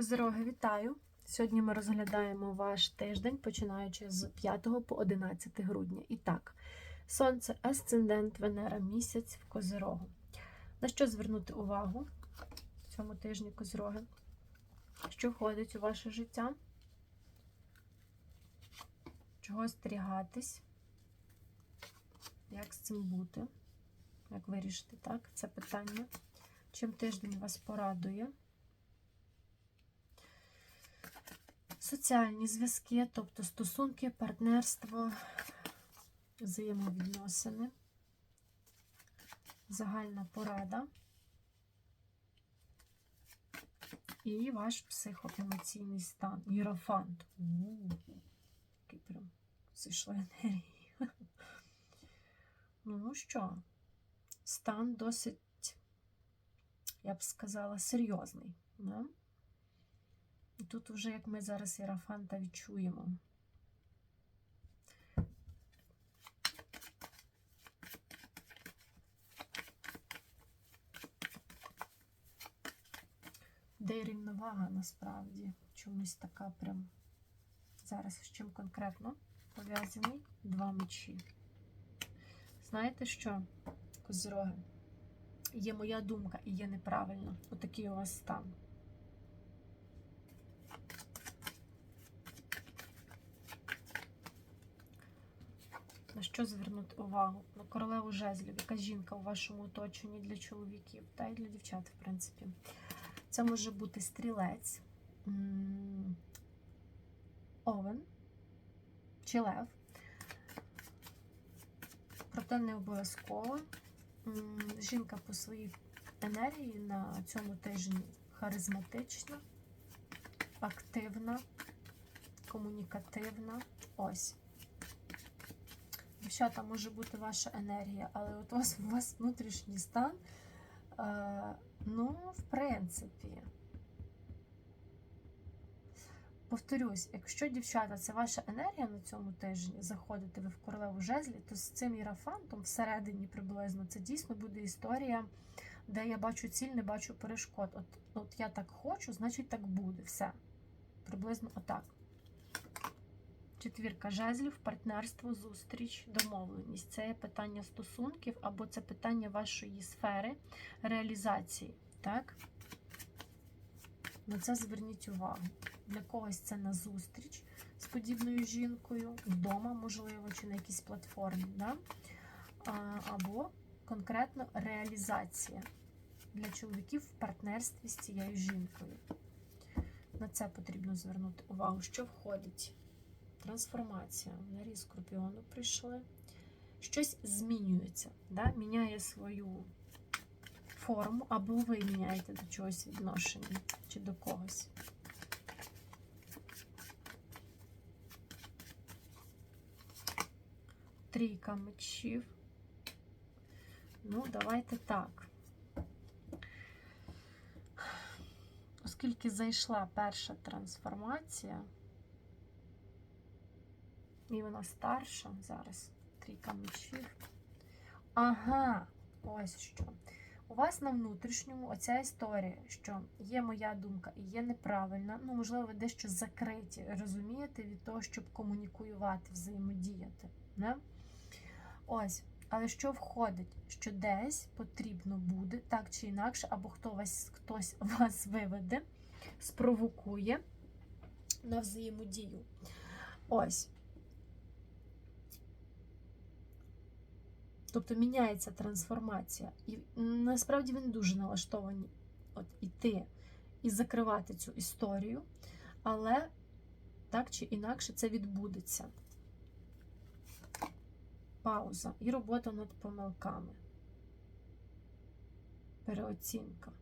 Козироги, вітаю! Сьогодні ми розглядаємо ваш тиждень, починаючи з 5 по 11 грудня. І так, Сонце, Асцендент, Венера, місяць в Козирогу. На що звернути увагу в цьому тижні Козироги? Що входить у ваше життя? Чого стерігатись? Як з цим бути? Як вирішити так? Це питання. Чим тиждень вас порадує? Соціальні зв'язки, тобто стосунки, партнерство, взаємовідносини, загальна порада і ваш психоемоційний стан. Єрофант. Який прям зійшла енергії. Ну що, стан досить, я б сказала, серйозний. Да? І тут вже, як ми зараз Єрафанта відчуємо. Де рівновага насправді чомусь така прям. Зараз з чим конкретно пов'язаний два мечі. Знаєте що, козироги? Є моя думка і є неправильно. Отакий у вас стан. На що звернути увагу? На королеву жезлів, яка жінка у вашому оточенні для чоловіків, та й для дівчат, в принципі. Це може бути стрілець, овен чи лев. Проте не обов'язково. Жінка по своїй енергії на цьому тижні харизматична, активна, комунікативна. Ось. Дівчата, може бути ваша енергія, але от у вас, у вас внутрішній стан, е, ну, в принципі. Повторюсь, якщо дівчата, це ваша енергія на цьому тижні, заходите ви в королеву жезлі, то з цим ірафантом всередині приблизно це дійсно буде історія, де я бачу ціль, не бачу перешкод. От, от я так хочу, значить так буде. Все. Приблизно отак. Четвірка жезлів, партнерство, зустріч, домовленість. Це є питання стосунків або це питання вашої сфери реалізації. Так? На це зверніть увагу. Для когось це на зустріч з подібною жінкою, вдома, можливо, чи на якійсь платформі. Да? Або конкретно реалізація для чоловіків в партнерстві з цією жінкою. На це потрібно звернути увагу, що входить. Трансформація. На різ скорпіону прийшли. Щось змінюється, да? міняє свою форму, або ви міняєте до чогось відношення чи до когось. Трійка мечів. Ну, давайте так. Оскільки зайшла перша трансформація, і вона старша зараз. Трійка мечів. Ага, ось що. У вас на внутрішньому оця історія, що є моя думка і є неправильна. Ну, можливо, ви дещо закриті, розумієте, від того, щоб комунікувати, взаємодіяти. Не? Ось. Але що входить? Що десь потрібно буде, так чи інакше, або хто вас, хтось вас виведе, спровокує на взаємодію. Ось. Тобто міняється трансформація. І насправді він дуже налаштований от іти і закривати цю історію, але так чи інакше це відбудеться. Пауза і робота над помилками. Переоцінка.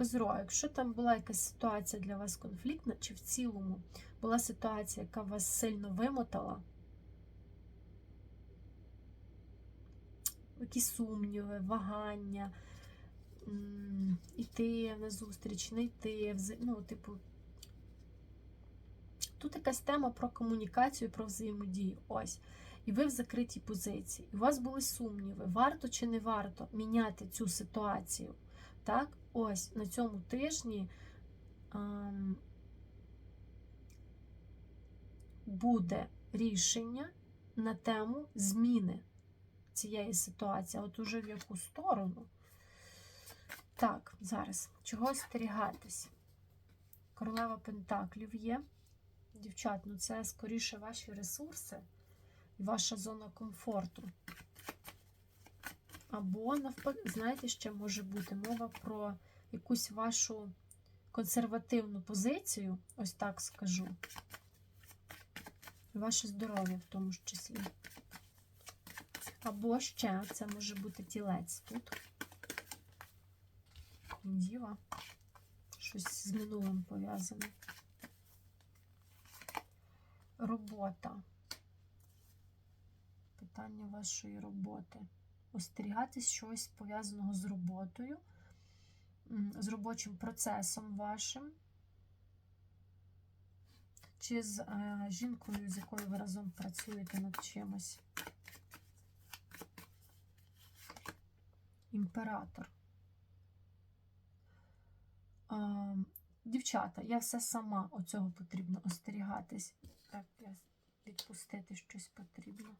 Козро, якщо там була якась ситуація для вас конфліктна, чи в цілому була ситуація, яка вас сильно вимотала, якісь сумніви, вагання, іти на зустріч, не йти, ну, типу, тут якась тема про комунікацію, про взаємодію. Ось. і ви в закритій позиції. І у вас були сумніви, варто чи не варто міняти цю ситуацію. Так, ось на цьому тижні ем, буде рішення на тему зміни цієї ситуації. От уже в яку сторону. Так, зараз. Чого остерігатись? Королева Пентаклів є. Дівчат, ну це скоріше ваші ресурси і ваша зона комфорту. Або, навпаки, знаєте, ще може бути мова про якусь вашу консервативну позицію, ось так скажу. Ваше здоров'я в тому ж числі. Або ще це може бути тілець тут. Діва. Щось з минулим пов'язане. Робота. Питання вашої роботи. Остерігатись щось пов'язаного з роботою, з робочим процесом вашим. Чи з е, жінкою, з якою ви разом працюєте над чимось. Імператор. Дівчата, я все сама оцього потрібно остерігатись. Так, я відпустити щось потрібно.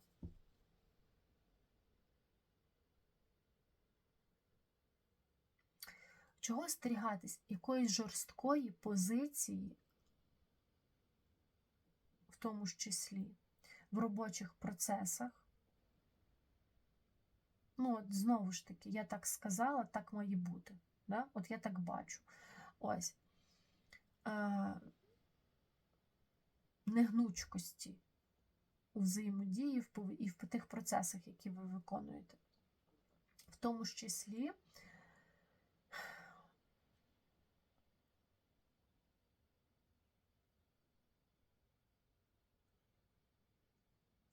Чого остерігатись? Якоїсь жорсткої позиції, в тому ж числі, в робочих процесах. Ну, от знову ж таки, я так сказала, так має бути. Да? От я так бачу. Ось. Е, негнучкості у взаємодії і в тих процесах, які ви виконуєте. В тому ж числі.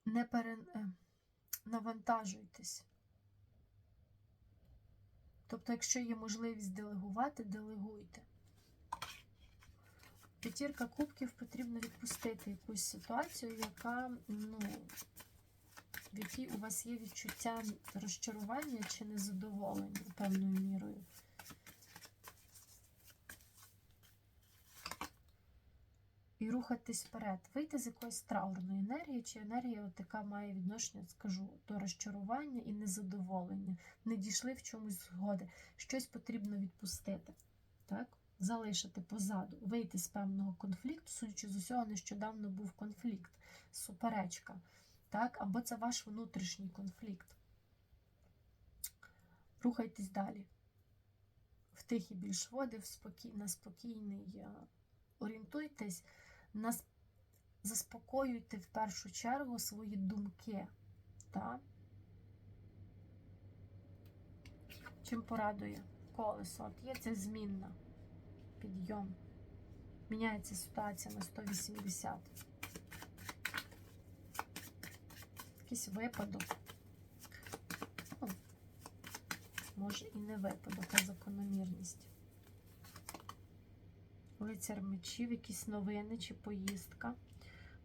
Не е, навантажуйтесь. Тобто, якщо є можливість делегувати, делегуйте. П'ятірка кубків потрібно відпустити якусь ситуацію, яка, ну, в якій у вас є відчуття розчарування чи незадоволення певною мірою. І рухатись вперед, вийти з якоїсь траурної енергії, чи енергія, от яка має відношення, скажу, до розчарування і незадоволення. Не дійшли в чомусь згоди. Щось потрібно відпустити. Так? Залишити позаду, вийти з певного конфлікту, судячи з усього, нещодавно був конфлікт, суперечка. Так? Або це ваш внутрішній конфлікт. Рухайтесь далі. В тихі більш води, в спокій... на спокійний. Орієнтуйтесь, на... с- заспокоюйте в першу чергу свої думки. Так? Чим порадує колесо? От є це змінна. Підйом. Міняється ситуація на 180. Якийсь випадок. Ну, може і не випадок, а закономірність. Лицар мечів, якісь новини чи поїздка,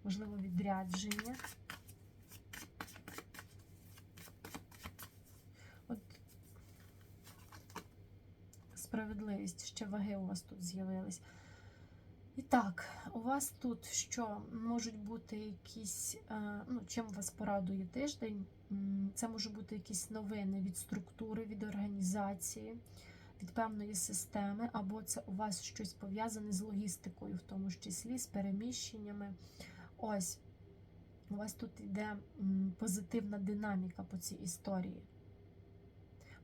можливо, відрядження. От справедливість, ще ваги у вас тут з'явились. І так, у вас тут що можуть бути якісь, е, ну, чим вас порадує тиждень? Це можуть бути якісь новини від структури, від організації, від певної системи, або це у вас щось пов'язане з логістикою, в тому числі, з переміщеннями. Ось, у вас тут йде позитивна динаміка по цій історії.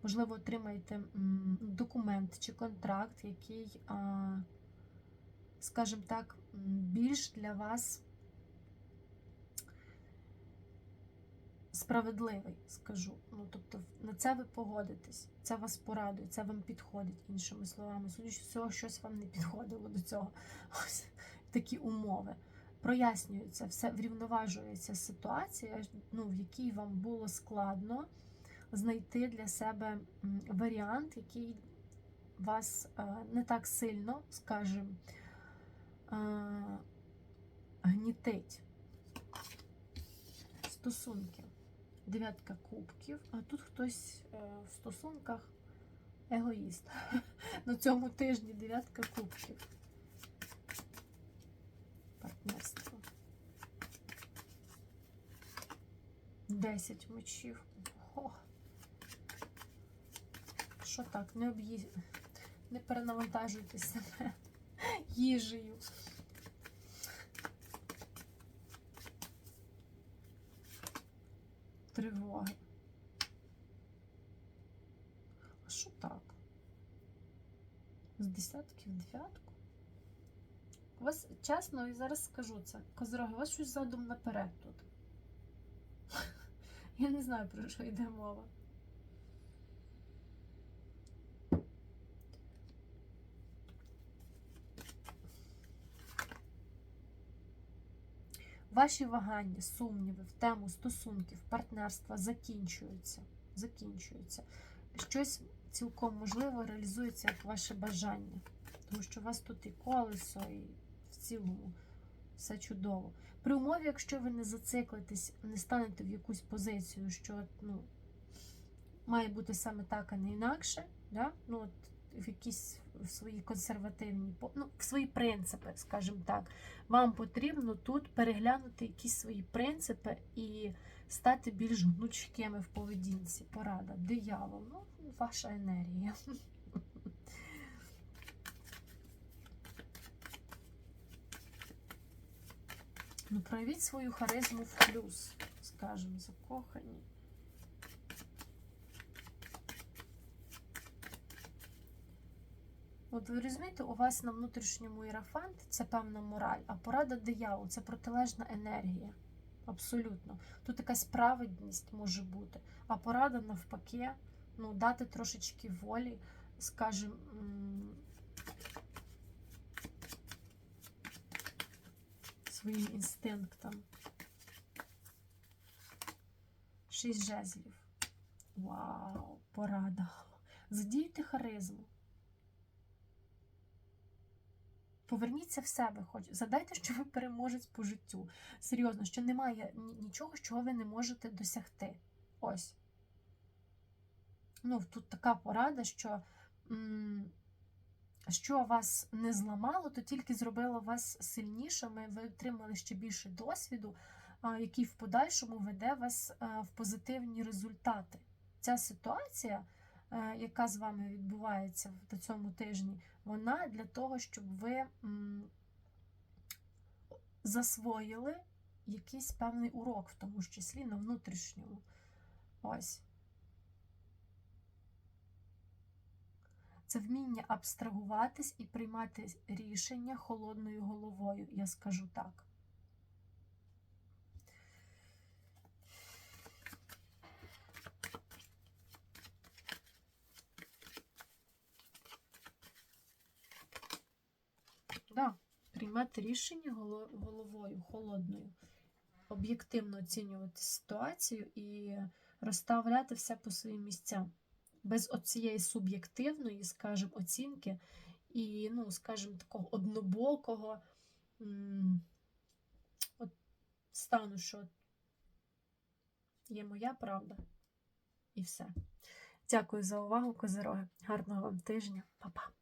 Можливо, отримаєте документ чи контракт, який, скажімо так, більш для вас справедливий, скажу. Ну, тобто, на це ви погодитесь, це вас порадує, це вам підходить, іншими словами. Судячи всього, щось вам не підходило до цього. Ось такі умови. Прояснюється, все врівноважується ситуація, ну, в якій вам було складно знайти для себе варіант, який вас е, не так сильно, скажімо, е, гнітить. Стосунки. Дев'ятка кубків, а тут хтось е, в стосунках егоїст. На цьому тижні дев'ятка кубків. Партнерство. Десять мечів. О. Що так, не об'їзд... не перенавантажуйте себе їжею. Тривоги. А що так? З десятки в дев'ятку? У вас, чесно, і зараз скажу це. Козороги, у вас щось задум наперед тут. Я не знаю, про що йде мова. Ваші вагання, сумніви в тему стосунків, партнерства закінчуються. закінчуються. Щось цілком можливо реалізується як ваше бажання. Тому що у вас тут і колесо, і в цілому все чудово. При умові, якщо ви не зациклитесь, не станете в якусь позицію, що ну, має бути саме так, а не інакше, да? ну, от, в якісь свої консервативні, ну, в свої принципи, скажімо так, вам потрібно тут переглянути якісь свої принципи і стати більш гнучкими в поведінці. Порада, диявол, ну, ваша енергія. Ну, проявіть свою харизму в плюс, скажімо, закохані. От ви розумієте, у вас на внутрішньому ірафант це певна мораль, а порада диявол це протилежна енергія. Абсолютно. Тут якась праведність може бути, а порада навпаки, ну, дати трошечки волі, скажімо, своїм інстинктам. Шість жезлів. Вау, порада. Задійте харизму. Поверніться в себе, хоч задайте, що ви переможець по життю. Серйозно, що немає нічого, чого ви не можете досягти. Ось. Ну, тут така порада, що що вас не зламало, то тільки зробило вас сильнішими, ви отримали ще більше досвіду, який в подальшому веде вас в позитивні результати. Ця ситуація, е, яка з вами відбувається на цьому тижні, вона для того, щоб ви засвоїли якийсь певний урок, в тому числі на внутрішньому. Ось. Це вміння абстрагуватись і приймати рішення холодною головою, я скажу так. Да, приймати рішення головою, холодною, об'єктивно оцінювати ситуацію і розставляти все по своїм місцям. Без оцієї суб'єктивної, скажімо, оцінки і, ну, скажімо, такого однобокого от стану, що є моя правда. І все. Дякую за увагу, козироги. Гарного вам тижня. Па-па.